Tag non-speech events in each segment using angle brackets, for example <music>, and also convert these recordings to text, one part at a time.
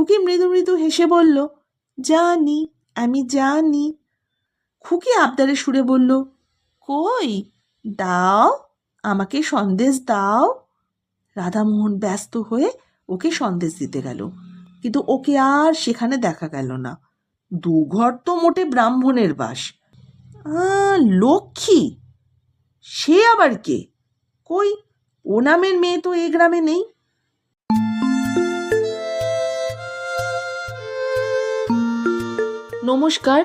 খুকি মৃদু মৃদু হেসে বলল, জানি, আমি জানি। খুকি আবদারে সুরে বলল, কই? দাও, আমাকে সন্দেশ দাও। রাধামোহন ব্যস্ত হয়ে ওকে সন্দেশ দিতে গেল। কিন্তু ওকে আর সেখানে দেখা গেল না। দুঘর তো মোটে ব্রাহ্মণের বাস। লক্ষ্মী? সে আবার কে? কই? ও নামের মেয়ে তো এ গ্রামে নেই। নমস্কার।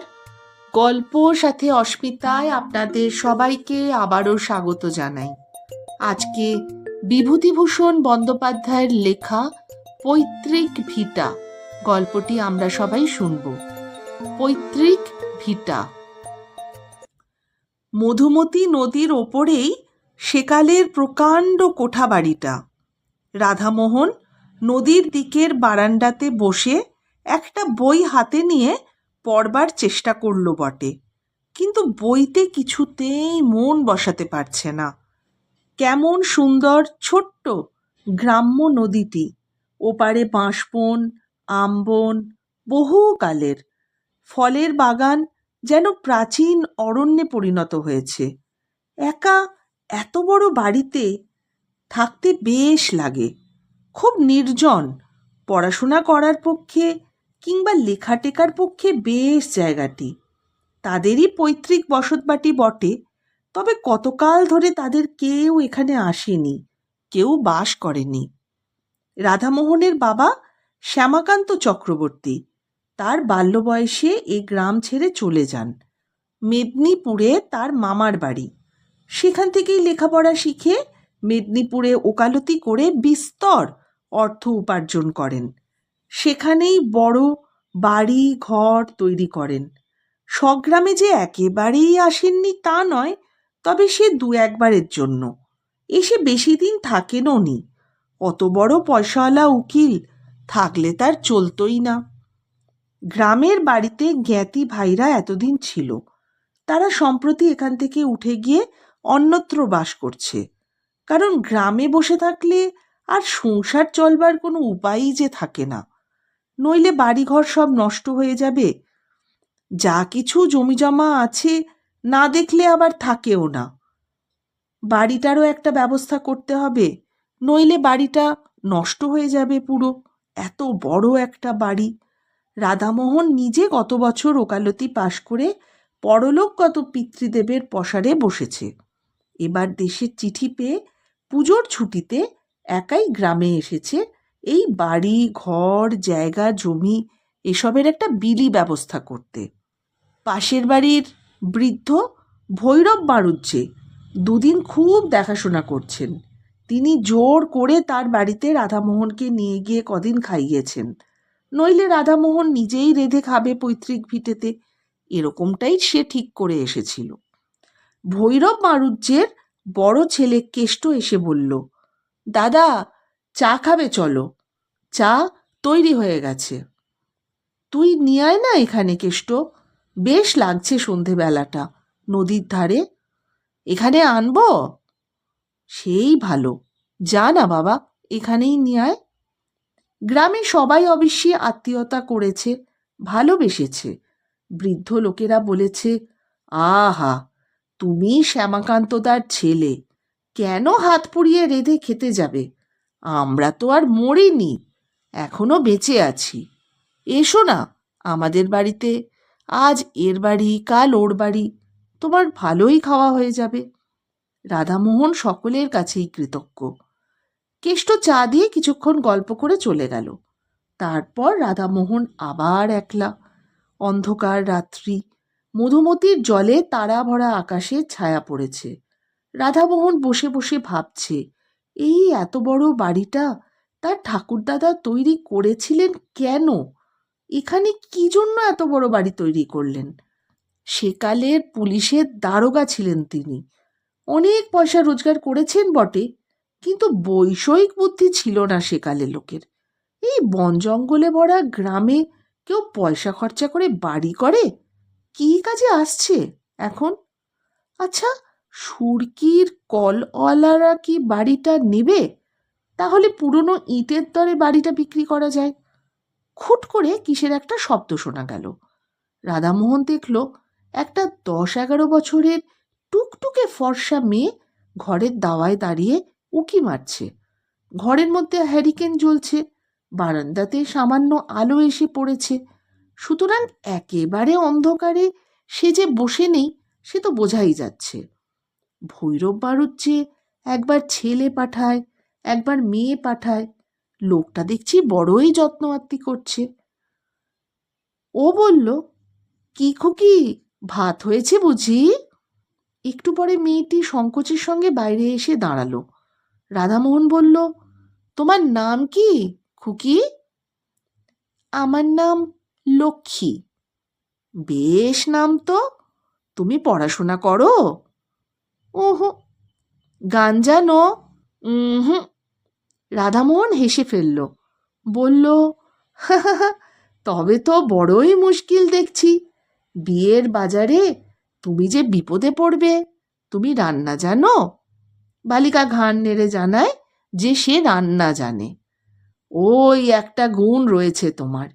গল্প সাথে অস্মিতায় আপনাদের সবাইকে আবারও স্বাগত জানাই। আজকে বিভূতিভূষণ বন্দ্যোপাধ্যায়ের লেখা পৈতৃক ভিটা গল্পটি আমরা সবাই শুনব। পৈতৃক ভিটা। মধুমতি নদীর ওপরেই সেকালের প্রকাণ্ড কোঠা বাড়িটা রাধামোহন নদীর দিকের বারান্দাতে বসে একটা বই হাতে নিয়ে পড়বার চেষ্টা করল বটে, কিন্তু বইতে কিছুতেই মন বসাতে পারছে না। কেমন সুন্দর ছোট্ট গ্রাম্য নদীটি, ওপারে বাঁশবন, আমবন বহুকালের ফলের বাগান যেন প্রাচীন অরণ্যে পরিণত হয়েছে। একা এত বড় বাড়িতে থাকতে বেশ লাগে। খুব নির্জন, পড়াশোনা করার পক্ষে কিংবা লেখা টেকার পক্ষে বেশ জায়গাটি। তাদেরই পৈতৃক বসতবাটি বটে, তবে কতকাল ধরে তাদের কেউ এখানে আসেনি, কেউ বাস করেনি। রাধামোহনের বাবা শ্যামাকান্ত চক্রবর্তী, তার বাল্য বয়সে এই গ্রাম ছেড়ে চলে যান। মেদিনীপুরে তার মামার বাড়ি। সেখান থেকেই লেখাপড়া শিখে মেদিনীপুরে ওকালতি করে বিস্তর অর্থ উপার্জন করেন। সেখানেই বড় বাড়ি, ঘর তৈরি করেন। স্বগ্রামে যে একেবারেই আসেননি তা নয়, তবে সে দু একবারের জন্য। এসে বেশি দিন থাকেনও নি। অত বড় পয়সাওয়ালা উকিল থাকলে তার চলতই না। গ্রামের বাড়িতে জ্ঞাতি ভাইরা এতদিন ছিল। তারা সম্প্রতি এখান থেকে উঠে গিয়ে অন্যত্র বাস করছে। কারণ গ্রামে বসে থাকলে আর সংসার চলবার কোনো উপায়ই যে থাকে না। নইলে বাড়িঘর সব নষ্ট হয়ে যাবে। যা কিছু জমিজমা আছে, না দেখলে আবার থাকেও না। বাড়িটারও একটা ব্যবস্থা করতে হবে, নইলে বাড়িটা নষ্ট হয়ে যাবে পুরো। এত বড় একটা বাড়ি। রাধামোহন নিজে গত বছর ওকালতি পাশ করে পরলোকগত পিতৃদেবের পসারে বসেছে। এবার দেশের চিঠি পেয়ে পুজোর ছুটিতে একাই গ্রামে এসেছে এই বাড়ি, ঘর, জায়গা, জমি এসবের একটা বিলি ব্যবস্থা করতে। পাশের বাড়ির বৃদ্ধ ভৈরব বাড়ুজ্জে দুদিন খুব দেখাশোনা করছেন। তিনি জোর করে তার বাড়িতে রাধামোহনকে নিয়ে গিয়ে কদিন খাইয়েছেন। নইলে রাধামোহন নিজেই রেঁধে খাবে পৈতৃক ভিটেতে, এরকমটাই সে ঠিক করে এসেছিল। ভৈরব মারুজ্যের বড় ছেলে কেষ্ট এসে বলল, দাদা চা খাবে চলো। চা তৈরি হয়ে গেছে। তুই নিয়ে আয় না এখানে কেষ্ট। বেশ লাগছে সন্ধেবেলাটা। নদীর ধারে। এখানে আনব? সেই ভালো। যা না বাবা, এখানেই নিয়ে আয়। গ্রামে সবাই অবশ্যই আত্মীয়তা করেছে, ভালোবেসেছে। বৃদ্ধ লোকেরা বলেছে, আহা, তুমি শ্যামাকান্তদার ছেলে। কেন হাত পুড়িয়ে রেঁধে খেতে যাবে? আমরা তো আর মরিনি, এখনও বেঁচে আছি। এসো না আমাদের বাড়িতে, আজ এর বাড়ি, কাল ওর বাড়ি, তোমার ভালোই খাওয়া হয়ে যাবে। রাধামোহন সকলের কাছেই কৃতজ্ঞ। কেষ্ট চা দিয়ে কিছুক্ষণ গল্প করে চলে গেল। তারপর রাধামোহন আবার একলা। অন্ধকার রাত্রি, মধুমতির জলে তারা ভরা আকাশে ছায়া পড়েছে। রাধামোহন বসে বসে ভাবছে এই এত বড় বাড়িটা তার ঠাকুরদাদা তৈরি করেছিলেন কেন? এখানে কি জন্য এত বড় বাড়ি তৈরি করলেন? সেকালের পুলিশের দারোগা ছিলেন তিনি। অনেক পয়সা রোজগার করেছেন বটে, কিন্তু বৈষয়িক বুদ্ধি ছিল না সেকালের লোকের। এই বন জঙ্গলে ভরা গ্রামে কেউ পয়সা খরচা করে বাড়ি করে? কি কাজে আসছে এখন? আচ্ছা সুরকির কলওয়ালারা কি বাড়িটা নেবে? তাহলে পুরনো ইটের দরে বাড়িটা বিক্রি করা যায়। খুট করে কিসের একটা শব্দ শোনা গেল। রাধামোহন দেখল, একটা দশ এগারো বছরের টুকটুকে ফর্সা মেয়ে ঘরের দাওয়ায় দাঁড়িয়ে উকি মারছে। ঘরের মধ্যে হ্যারিকেন জ্বলছে, বারান্দাতে সামান্য আলো এসে পড়েছে। সুতরাং একেবারে অন্ধকারে সে যে বসে নেই, সে তো বোঝাই যাচ্ছে। ভৈরব বাড়ুচ্ছে একবার ছেলে পাঠায়, একবার মেয়ে পাঠায়, লোকটা দেখছি বড়ই যত্ন আত্মি করছে। ও বলল, কি খুকি, ভাত হয়েছে বুঝি? একটু পরে মেয়েটি সংকোচের সঙ্গে বাইরে এসে দাঁড়াল। রাধামোহন বলল, তোমার নাম কি, খুকি? আমার নাম লক্ষ্মী। বেশ নাম তো, তুমি পড়াশোনা করো? ওহো, গান জানো? হুম রাধামোহন হেসে ফেলল, বলল তবে তো বড়ই মুশকিল দেখছি। বিয়ের বাজারে তুমি যে বিপদে পড়বে, তুমি রান্না জানো? বালিকা ঘাড় নেড়ে জানায় যে সে রান্না জানে। ওই একটা গুণ রয়েছে তোমার।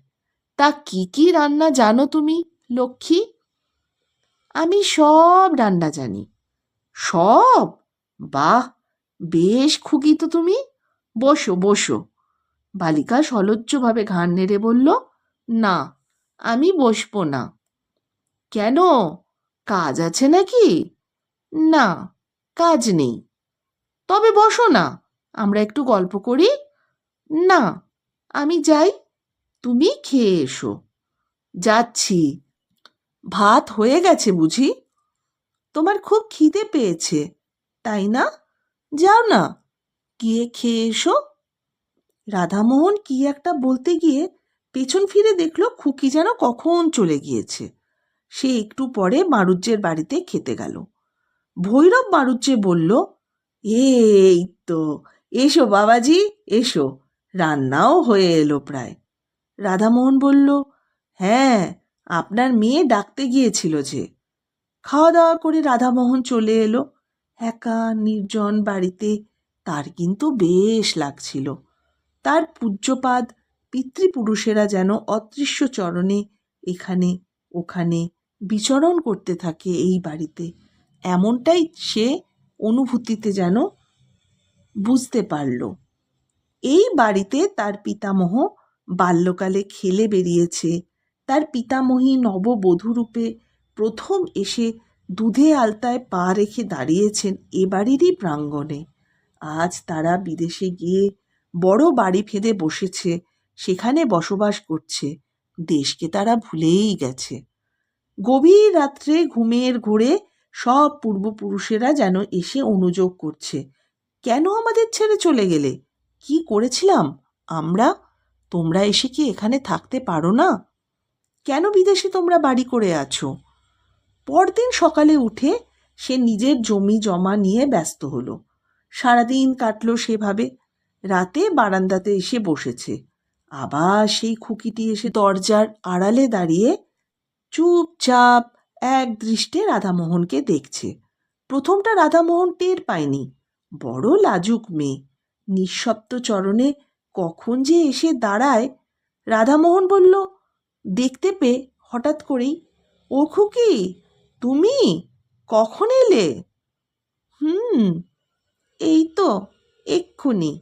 তা কি কি রান্না জানো তুমি, লক্ষ্মী? আমি সব রান্না জানি। সব? বাহ, বেশ খুকি তো তুমি। বসো বসো। বালিকা সলজ্জভাবে ঘাড় নেড়ে বলল, না, আমি বসবো না। কেন? কাজ আছে নাকি? না, কাজ নেই। তবে বসো না, আমরা একটু গল্প করি? না, আমি যাই, তুমি খেয়ে এসো। যাচ্ছি। ভাত হয়ে গেছে বুঝি? তোমার খুব খিদে পেয়েছে, তাই না? যাও না, গিয়ে খেয়ে এসো। রাধামোহন কি একটা বলতে গিয়ে পেছন ফিরে দেখল খুকি যেন কখন চলে গিয়েছে। সে একটু পরে মারুজ্যের বাড়িতে খেতে গেল। ভৈরব মারুজ্যে বলল, এই তো, এসো বাবাজি, এসো, রান্নাও হয়ে এলো প্রায়। রাধামোহন বলল হ্যাঁ আপনার মেয়ে ডাকতে গিয়েছিল যে খাওয়া দাওয়া করে রাধামোহন চলে এলো। একা নির্জন বাড়িতে তার কিন্তু বেশ লাগছিল। তার পূজ্যপাদ, পিতৃপুরুষেরা যেন অদৃশ্য চরণে এখানে ওখানে বিচরণ করতে থাকে এই বাড়িতে। এমনটাই সে অনুভূতিতে যেন বুঝতে পারল। এই বাড়িতে তার পিতামহ বাল্যকালে খেলে বেরিয়েছে। তার পিতামহী নববধূরূপে প্রথম এসে দুধে আলতায় পা রেখে দাঁড়িয়েছেন এ বাড়িরই প্রাঙ্গণে। আজ তারা বিদেশে গিয়ে বড় বাড়ি ফেদে বসেছে, সেখানে বসবাস করছে। দেশকে তারা ভুলেই গেছে। গভীর রাত্রে ঘুমের ঘোরে সব পূর্বপুরুষেরা যেন এসে অনুযোগ করছে, কেন আমাদের ছেড়ে চলে গেলে? কি করেছিলাম? আমরা? তোমরা এসে কি এখানে থাকতে পারো না? কেন বিদেশে তোমরা বাড়ি করে আছো? পরদিন সকালে উঠে সে নিজের জমি জমা নিয়ে ব্যস্ত হলো। সারাদিন কাটলো সেভাবে। রাতে বারান্দাতে এসে বসেছে। আবার সেই খুকিটি এসে দরজার আড়ালে দাঁড়িয়ে চুপচাপ এক দৃষ্টে রাধামোহনকে দেখছে। প্রথমটা রাধামোহন টের পায়নি। বড় লাজুক মেয়ে। নিঃশব্দ চরণে কখন যে এসে দাঁড়ায়। রাধামোহন বলল, দেখতে পেয়ে হঠাৎ করেই। ও খুকি তুমি? কখন এলে? হুম, এই তো, এক্ষুনি।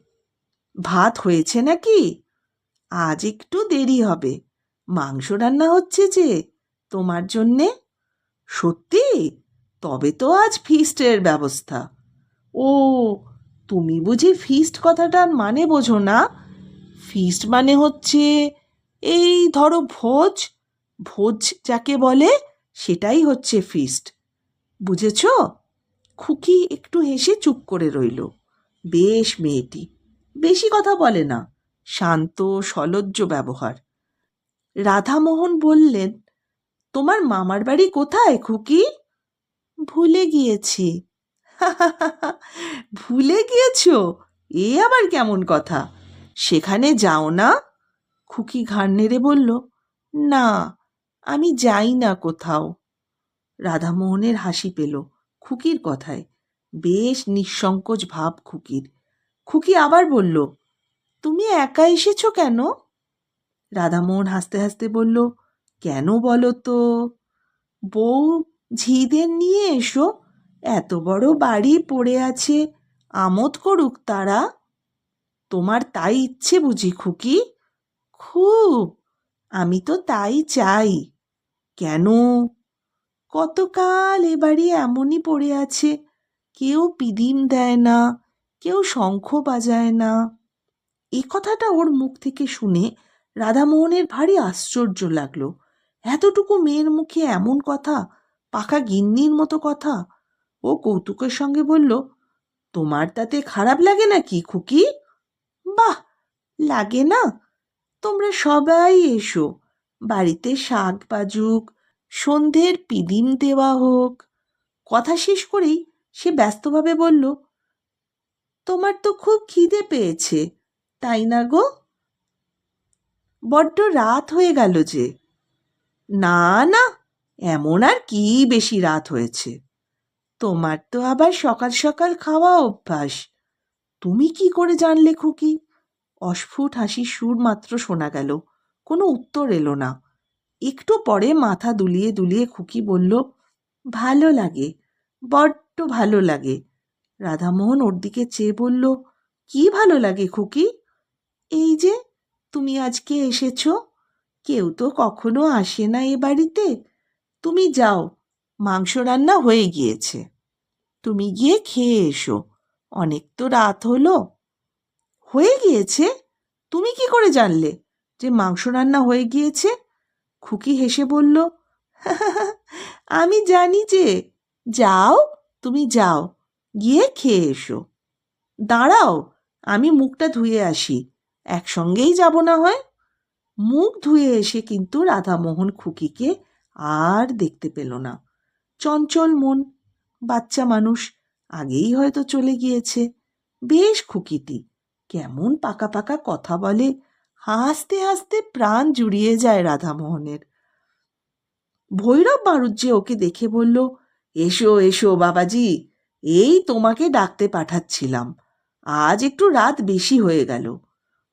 ভাত হয়েছে নাকি? আজ একটু দেরি হবে। মাংস রান্না হচ্ছে যে, তোমার জন্যে? সত্যি? তবে তো আজ ফিস্টের ব্যবস্থা। ও, তুমি বুঝি ফিস্ট কথাটার মানে বোঝো না? ফিস্ট মানে হচ্ছে, এই ধরো ভোজ। ভোজ যাকে বলে সেটাই হচ্ছে ফিস্ট বুঝেছ? খুকি একটু হেসে চুপ করে রইল। বেশ মেয়েটি, বেশি কথা বলে না, শান্ত, সলজ্জ ব্যবহার। রাধামোহন বললেন, তোমার মামার বাড়ি কোথায়, খুকি? ভুলে গিয়েছি। <laughs> ভুলে গিয়েছো? এ আবার কেমন কথা? সেখানে যাও না? খুকি ঘাড় নেড়ে বলল, না। আমি যাই না কোথাও। রাধামোহনের হাসি পেল খুকির কথায়। বেশ নিঃসংকোচ ভাব খুকির। খুকি আবার বলল, তুমি একা এসেছ কেন? রাধামোহন হাসতে হাসতে বলল, কেন বলো তো? বউ ঝিদের নিয়ে এসো। এত বড় বাড়ি পড়ে আছে, আমোদ করুক তারা। তোমার তাই ইচ্ছে বুঝি খুকি? খুব, আমি তো তাই চাই। কেন? কতকাল এ বাড়ি এমনই পড়ে আছে। কেউ পিদিম দেয় না, কেউ শঙ্খ বাজায় না। এ কথাটা ওর মুখ থেকে শুনে রাধামোহনের ভারী আশ্চর্য লাগল। এতটুকু মেয়ের মুখে এমন কথা, পাকা গিন্নির মতো কথা? ও কৌতুকের সঙ্গে বলল, তোমার তাতে খারাপ লাগে নাকি খুকি? বাহ, লাগে না। তোমরা সবাই এসো। বাড়িতে শাক বাজুক সন্ধ্যের পিদিম দেওয়া হোক। কথা শেষ করেই সে ব্যস্তভাবে বলল, তোমার তো খুব খিদে পেয়েছে, তাই না গো? বড্ড রাত হয়ে গেল যে। না না, এমন আর কি বেশি রাত হয়েছে। তোমার তো আবার সকাল সকাল খাওয়া অভ্যাস। তুমি কি করে জানলে খুকি? অস্ফুট হাসির সুর মাত্র শোনা গেল। কোনো উত্তর এলো না। একটু পরে মাথা দুলিয়ে দুলিয়ে খুকি বলল, ভালো লাগে, বড্ড ভালো লাগে। রাধামোহন ওর দিকে চেয়ে বলল, কি ভালো লাগে খুকি? এই যে, তুমি আজকে এসেছ, কেউ তো কখনো আসে না এ বাড়িতে। তুমি যাও, মাংস রান্না হয়ে গিয়েছে। তুমি গিয়ে খেয়ে এসো, অনেক তো রাত হলো। হয়ে গিয়েছে? তুমি কি করে জানলে? যে মাংস রান্না হয়ে গিয়েছে? খুকি হেসে বলল আমি জানি যে। যাও, তুমি যাও, গিয়ে খেয়ে এসো। দাঁড়াও, আমি মুখটা ধুয়ে আসি। একসঙ্গেই যাব না হয়? মুখ ধুয়ে এসে কিন্তু রাধামোহন খুকিকে আর দেখতে পেল না। চঞ্চল মন, বাচ্চা মানুষ, আগেই হয়তো চলে গিয়েছে। বেশ খুকিটি কেমন পাকা পাকা কথা বলে হাসতে হাসতে প্রাণ জুড়িয়ে যায় রাধামোহনের। ভৈরব বাড়ুজ্যে ওকে দেখে বলল, এসো এসো বাবাজি, এই তোমাকে ডাকতে পাঠাচ্ছিলাম। আজ একটু রাত বেশি হয়ে গেল।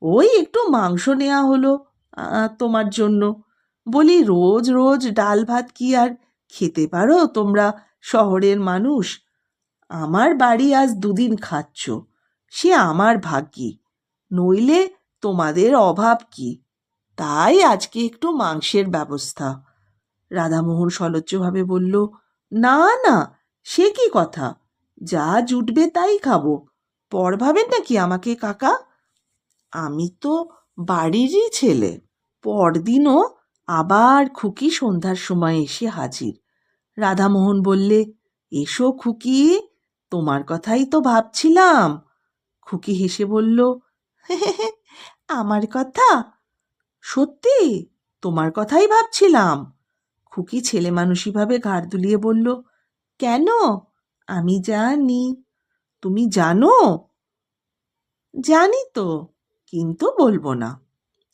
ওই একটু মাংস নেওয়া হলো তোমার জন্য। বলি, রোজ রোজ ডাল ভাত কি আর খেতে পারো তোমরা শহরের মানুষ? আমার বাড়ি আজ দুদিন খাচ্ছ, সে আমার ভাগ্যি। নইলে তোমাদের অভাব কি? তাই আজকে একটু মাংসের ব্যবস্থা। রাধামোহন সলজ্জভাবে বলল, না না, সে কি কথা? যা জুটবে তাই খাব। পর ভাবেন নাকি আমাকে, কাকা? আমি তো বাড়িরই ছেলে। পরদিনও আবার খুকি সন্ধ্যার সময় এসে হাজির। রাধামোহন বললে, এসো খুকি, তোমার কথাই তো ভাবছিলাম। খুকি হেসে বলল আমার কথা? সত্যি? তোমার কথাই ভাবছিলাম। খুকি ছেলে মানুষীভাবে ঘাড় দুলিয়ে বলল, কেন? আমি জানি। তুমি জানো? জানি তো, কিন্তু বলব না।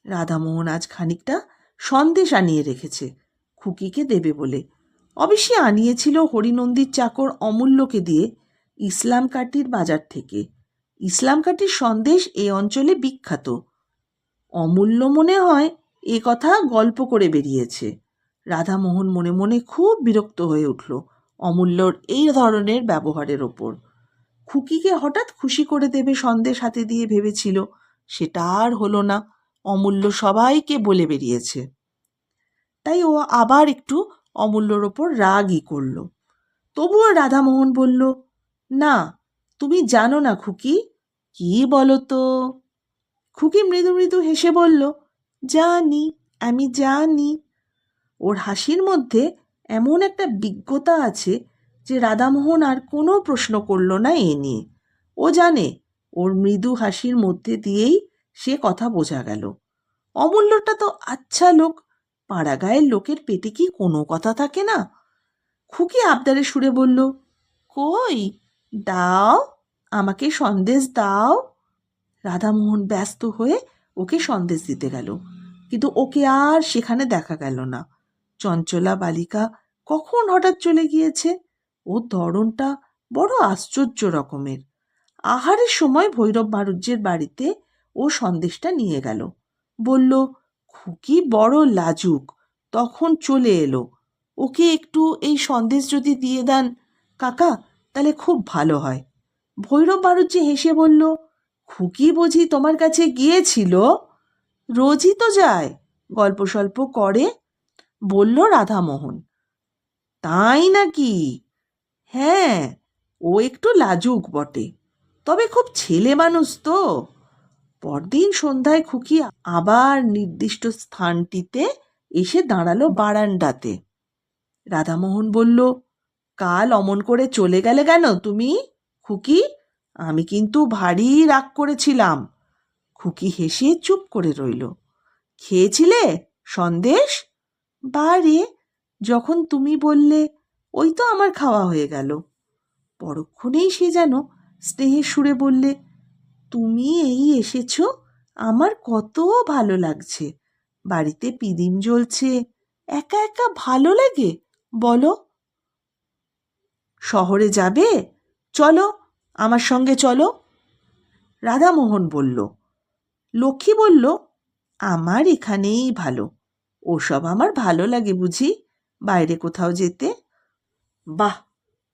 রাধামোহন আজ খানিকটা সন্দেশ আনিয়ে রেখেছে খুকিকে দেবে বলে। অবশ্যই আনিয়েছিল হরিনন্দীর চাকর অমূল্যকে দিয়ে ইসলাম কাটির বাজার থেকে। ইসলাম কাটির সন্দেশ এই অঞ্চলে বিখ্যাত। অমূল্য মনে হয় এ কথা গল্প করে বেরিয়েছে। রাধামোহন মনে মনে খুব বিরক্ত হয়ে উঠল অমূল্যর এই ধরনের ব্যবহারের ওপর। খুকিকে হঠাৎ খুশি করে দেবে সন্দেশ হাতে দিয়ে ভেবেছিল, সেটা আর হলো না, অমূল্য সবাইকে বলে বেরিয়েছে। তাই ও আবার একটু অমূল্যর ওপর রাগই করল। তবুও রাধামোহন বলল, না, তুমি জানো না খুকি, কি বলো তো? খুকি মৃদু মৃদু হেসে বলল, জানি, আমি জানি। ওর হাসির মধ্যে এমন একটা বিজ্ঞতা আছে যে রাধামোহন আর কোনো প্রশ্ন করল না এ নিয়ে। ও জানে, ওর মৃদু হাসির মধ্যে দিয়েই সে কথা বোঝা গেল। অমূল্যটা তো আচ্ছা লোক পাড়া গায়ের লোকের পেটে কি কোনো কথা থাকে না? খুকি আবদারে সুরে বলল, কই, দাও, আমাকে সন্দেশ দাও। রাধামোহন ব্যস্ত হয়ে ওকে সন্দেশ দিতে গেল। কিন্তু ওকে আর সেখানে দেখা গেল না। চঞ্চলা বালিকা কখন হঠাৎ চলে গিয়েছে? ওর ধরনটা বড় আশ্চর্য রকমের। আহারের সময় ভৈরব বাড়ুজ্যের বাড়িতে ও সন্দেশটা নিয়ে গেল। বলল, খুকি বড় লাজুক। তখন চলে এলো। ওকে একটু এই সন্দেশ যদি দিয়ে দেন, কাকা, তাহলে খুব ভালো হয়। ভৈরব বাড়ুজ্যে হেসে বলল খুকি বুঝি তোমার কাছে গিয়েছিল? রোজই তো যায়, গল্প সল্প করে, বলল রাধামোহন। তাই নাকি? হ্যাঁ ও একটু লাজুক বটে, তবে খুব ছেলে মানুষ তো। পরদিন সন্ধ্যায় খুকি আবার নির্দিষ্ট স্থানটিতে এসে দাঁড়াল বারান্দাতে। রাধামোহন বলল, কাল অমন করে চলে গেলে কেন তুমি, খুকি? আমি কিন্তু ভারী রাগ করেছিলাম। খুকি হেসে চুপ করে রইল। খেয়েছিলে? সন্দেশ? বারে যখন তুমি বললে, ওই তো আমার খাওয়া হয়ে গেল। পরক্ষণেই সে যেন স্নেহের সুরে বললে, তুমি এই এসেছ? আমার কত ভালো লাগছে। বাড়িতে পিদিম জ্বলছে। একা একা ভালো লাগে, বলো। শহরে যাবে? চলো আমার সঙ্গে চলো। রাধামোহন বলল, লক্ষ্মী বলল, আমার এখানেই ভালো। ওসব আমার ভালো লাগে বুঝি, বাইরে কোথাও যেতে। বাহ,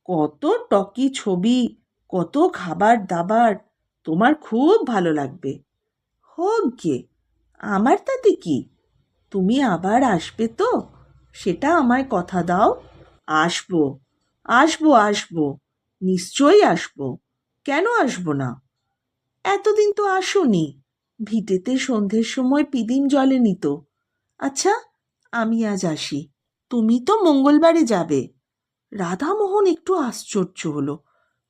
কত টকি ছবি, কত খাবার দাবার, তোমার খুব ভালো লাগবে। হোক গে, আমার তাতে কি? তুমি আবার আসবে তো? সেটা আমায় কথা দাও। আসব আসব আসব, নিশ্চয়ই আসব। কেন আসব না? এতদিন তো আসোনি। ভিটেতে সন্ধ্যের সময় পিদিম জলেনি তো আচ্ছা আমি আজ আসি। তুমি তো মঙ্গলবারে যাবে। রাধামোহন একটু আশ্চর্য হলো।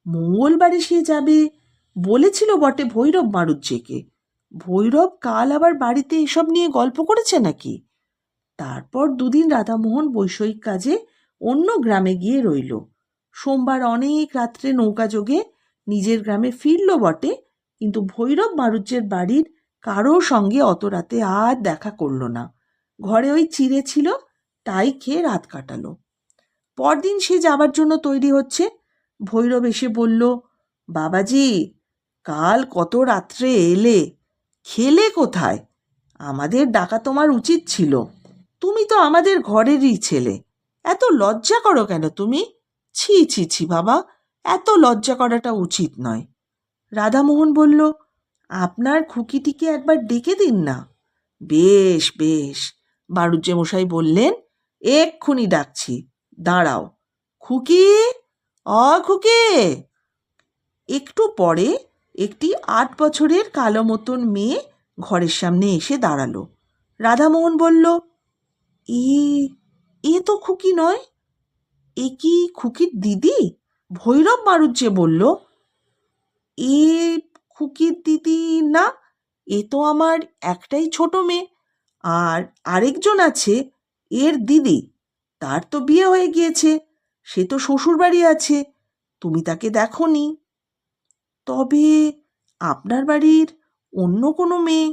মঙ্গলবারে সে যাবে বলেছিল বটে ভৈরব মারুজ্জেকে ভৈরব কাল আবার বাড়িতে এসব নিয়ে গল্প করেছে নাকি? তারপর দুদিন রাধামোহন বৈষয়িক কাজে অন্য গ্রামে গিয়ে রইল। সোমবার অনেক রাত্রে নৌকা যোগে নিজের গ্রামে ফিরল বটে, কিন্তু ভৈরব মারুজ্যের বাড়ির কারও সঙ্গে অত রাতে আর দেখা করল না। ঘরে ওই চিড়ে ছিল, তাই খেয়ে রাত কাটালো। পরদিন সে যাবার জন্য তৈরি হচ্ছে। ভৈরব এসে বলল, বাবাজি, কাল কত রাত্রে এলে? খেলে কোথায়? আমাদের ডাকা তোমার উচিত ছিল। তুমি তো আমাদের ঘরেরই ছেলে। এত লজ্জা করো কেন তুমি? ছি ছি ছি, বাবা এত লজ্জা করাটা উচিত নয়। রাধামোহন বলল, আপনার খুকিটিকে একবার ডেকে দিন না। বেশ বেশ। বাড়ুজ্যে মশাই বললেন, এক্ষুনি ডাকছি। দাঁড়াও। খুকি? অ, খুকি? একটু পরে একটি আট বছরের কালো মতন মেয়ে ঘরের সামনে এসে দাঁড়াল। রাধামোহন বলল, এ এ তো খুকি নয়। এ কি খুকির দিদি? ভৈরব মারুজ্জে বলল, এ খুকির দিদি না, এ তো আমার একটাই ছোট মেয়ে, আর আরেকজন আছে, এর দিদি, তার তো বিয়ে হয়ে গিয়েছে, সে তো শ্বশুরবাড়ি আছে, তুমি তাকে দেখনি। তবে আপনার বাড়ির অন্য কোনো মেয়ে?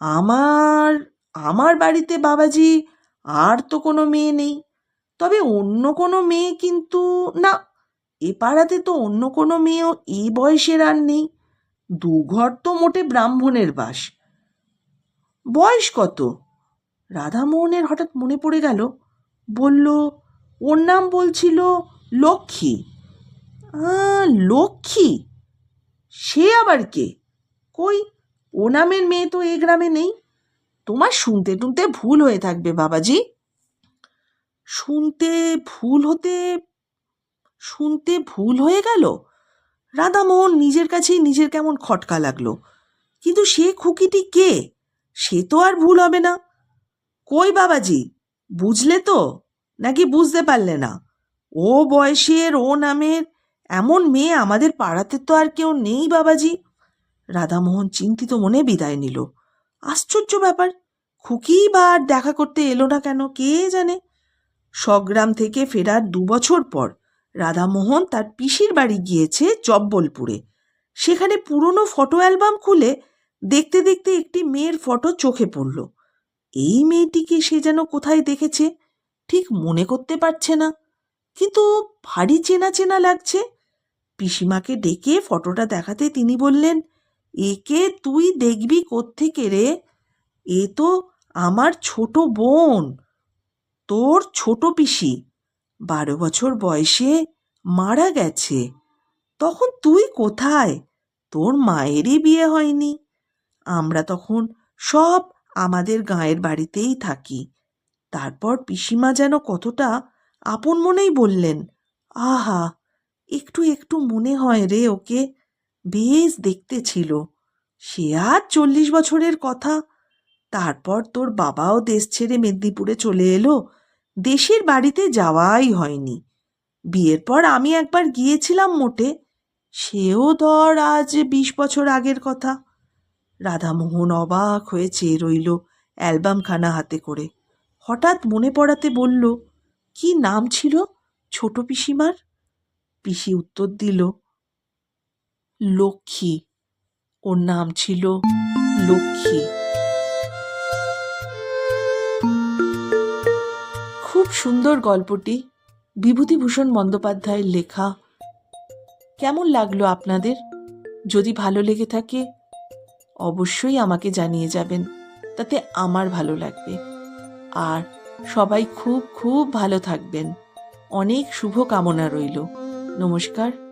আমার আমার বাড়িতে বাবাজি আর তো কোনো মেয়ে নেই, তবে অন্য কোনো মেয়ে কিন্তু না। এ পাড়াতে তো অন্য কোনো মেয়েও এই বয়সের আর নেই। দু ঘর তো মোটে ব্রাহ্মণের বাস। বয়স কত? রাধামোহনের হঠাৎ মনে পড়ে গেল। বলল, ওর নাম বলছিল লক্ষ্মী। লক্ষ্মী? সে আবার কে? কই, ও নামের মেয়ে তো এ গ্রামে নেই। তোমার শুনতে টুনতে ভুল হয়ে থাকবে, বাবাজি। শুনতে ভুল হতে শুনতে ভুল হয়ে গেল? রাধামোহন নিজের কাছেই নিজের কেমন খটকা লাগল। কিন্তু সে খুকিটি কে? সে তো আর ভুল হবে না। কই বাবাজি, বুঝলে তো? নাকি বুঝতে পারলে না? ও বয়সের, ও নামের, এমন মেয়ে আমাদের পাড়াতে তো আর কেউ নেই বাবাজি। রাধামোহন চিন্তিত মনে বিদায় নিল। আশ্চর্য ব্যাপার, খুকি বা আর দেখা করতে এলো না কেন? কে জানে? স্বগ্রাম থেকে ফেরার দু বছর পর রাধামোহন তার পিসির বাড়ি গিয়েছে জব্বলপুরে। সেখানে পুরনো ফটো অ্যালবাম খুলে দেখতে দেখতে একটি মেয়ের ফটো চোখে পড়ল। এই মেয়েটিকে সে যেন কোথায় দেখেছে, ঠিক মনে করতে পারছে না। কিন্তু ভারী চেনা চেনা লাগছে। পিসিমাকে ডেকে ফটোটা দেখাতে তিনি বললেন, একে তুই দেখবি কোত্থেকে রে? এ তো আমার ছোট বোন, তোর ছোট পিসি। বারো বছর বয়সে মারা গেছে। তখন তুই কোথায়? তোর মায়েরই বিয়ে হয়নি। আমরা তখন সব আমাদের গাঁয়ের বাড়িতেই থাকি। তারপর পিসিমা যেন কতটা আপন মনেই বললেন, আহা, একটু একটু মনে হয় রে ওকে। বেশ দেখতে ছিল। সে আর চল্লিশ বছরের কথা। তারপর তোর বাবাও দেশ ছেড়ে মেদিনীপুরে চলে এলো। দেশের বাড়িতে যাওয়াই হয়নি। বিয়ের পর আমি একবার গিয়েছিলাম মোটে। সেও ধর আজ বিশ বছর আগের কথা। রাধামোহন অবাক হয়ে চেয়ে রইল অ্যালবামখানা হাতে করে। হঠাৎ মনে পড়াতে বলল, কি নাম ছিল ছোট পিসিমার? পিসি উত্তর দিল, লক্ষ্মী। ওর নাম ছিল লক্ষ্মী। খুব সুন্দর গল্পটি বিভূতিভূষণ বন্দ্যোপাধ্যায়ের লেখা। কেমন লাগল আপনাদের? যদি ভালো লেগে থাকে, অবশ্যই আমাকে জানিয়ে যাবেন। তাতে আমার ভালো লাগবে। আর সবাই খুব খুব ভালো থাকবেন। অনেক শুভ কামনা রইল। নমস্কার।